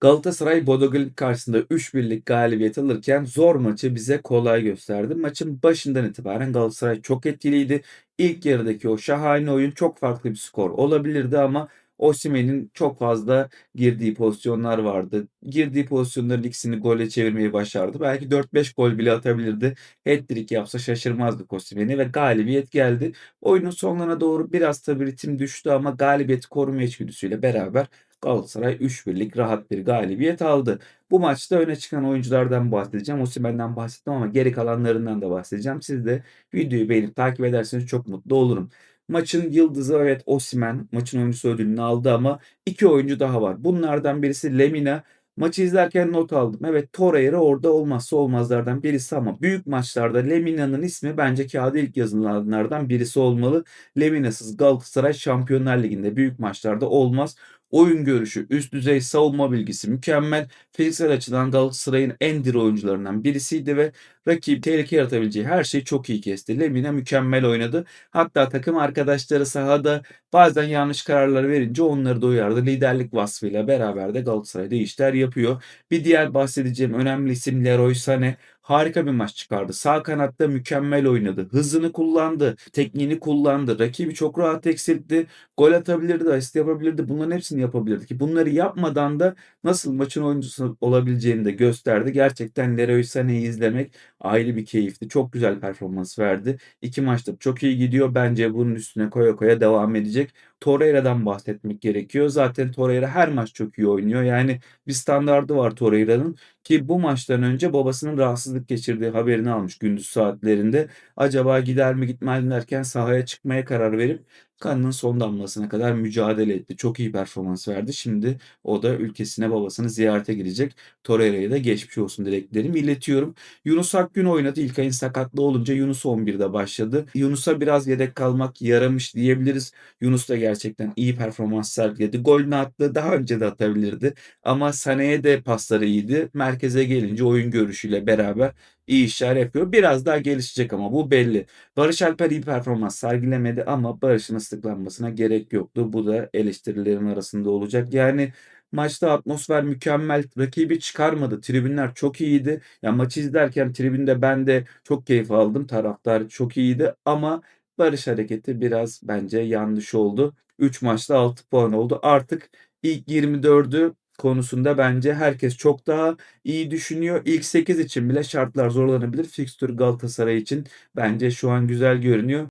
Galatasaray Bodo Glimt karşısında 3-1'lik galibiyet alırken zor maçı bize kolay gösterdi. Maçın başından itibaren Galatasaray çok etkiliydi. İlk yarıdaki o şahane oyun çok farklı bir skor olabilirdi ama Osimhen'in çok fazla girdiği pozisyonlar vardı. Girdiği pozisyonların ikisini gole çevirmeyi başardı. Belki 4-5 gol bile atabilirdi. Hat-trick yapsa şaşırmazdık Osimhen'i ve galibiyet geldi. Oyunun sonlarına doğru biraz tabii ritim düştü ama galibiyeti koruma içgüdüsüyle beraber Galatasaray 3-1'lik rahat bir galibiyet aldı. Bu maçta öne çıkan oyunculardan bahsedeceğim. Osimhen'den bahsettim ama geri kalanlarından da bahsedeceğim. Siz de videoyu beğenip takip ederseniz çok mutlu olurum. Maçın yıldızı evet Osimhen maçın oyuncusu ödülünü aldı ama iki oyuncu daha var. Bunlardan birisi Lemina. Maçı izlerken not aldım. Evet Torreira orada olmazsa olmazlardan birisi ama büyük maçlarda Lemina'nın ismi bence kağıda ilk yazılanlardan birisi olmalı. Lemina'sız Galatasaray Şampiyonlar Ligi'nde büyük maçlarda olmaz. Oyun görüşü, üst düzey savunma bilgisi mükemmel. Fiziksel açıdan Galatasaray'ın en diri oyuncularından birisiydi ve rakip tehlike yaratabileceği her şeyi çok iyi kesti. Lemina mükemmel oynadı. Hatta takım arkadaşları sahada bazen yanlış kararlar verince onları da uyardı. Liderlik vasfıyla beraber de Galatasaray'da işler yapıyor. Bir diğer bahsedeceğim önemli isim Leroy Sané harika bir maç çıkardı. Sağ kanatta mükemmel oynadı. Hızını kullandı, tekniğini kullandı. Rakibi çok rahat eksiltti. Gol atabilirdi, asist yapabilirdi. Bunların hepsini yapabilirdi ki bunları yapmadan da nasıl maçın oyuncusu olabileceğini de gösterdi. Gerçekten Leroy Sané'yi izlemek ayrı bir keyifti. Çok güzel performans verdi. İki maçta çok iyi gidiyor. Bence bunun üstüne koya koya devam edecek. Torreira'dan bahsetmek gerekiyor. Zaten Torreira her maç çok iyi oynuyor. Yani bir standardı var Torreira'nın ki bu maçtan önce babasının rahatsızlık geçirdiği haberini almış gündüz saatlerinde. Acaba gider mi gitmez mi derken sahaya çıkmaya karar verip kanının son damlasına kadar mücadele etti. Çok iyi performans verdi. Şimdi o da ülkesine babasını ziyarete gidecek. Torreira'ya da geçmiş olsun dileklerimi iletiyorum. Yunus Akgün oynadı. İlkay'ın sakatlığı olunca Yunus 11'de başladı. Yunus'a biraz yedek kalmak yaramış diyebiliriz. Yunus da gerçekten iyi performans sergiledi. Golünü attı. Daha önce de atabilirdi. Ama Sané'ye de pasları iyiydi. Merkeze gelince oyun görüşüyle beraber iyi işler yapıyor. Biraz daha gelişecek ama bu belli. Barış Alper iyi performans sergilemedi ama Barış'ın ıslıklanmasına gerek yoktu. Bu da eleştirilerin arasında olacak. Yani maçta atmosfer mükemmel. Rakibi çıkarmadı. Tribünler çok iyiydi. Ya maçı izlerken tribünde ben de çok keyif aldım. Taraftar çok iyiydi ama Barış hareketi biraz bence yanlış oldu. 3 maçta 6 puan oldu. Artık ilk 24'ü konusunda bence herkes çok daha iyi düşünüyor. İlk 8 için bile şartlar zorlanabilir. Fikstür Galatasaray için bence şu an güzel görünüyor.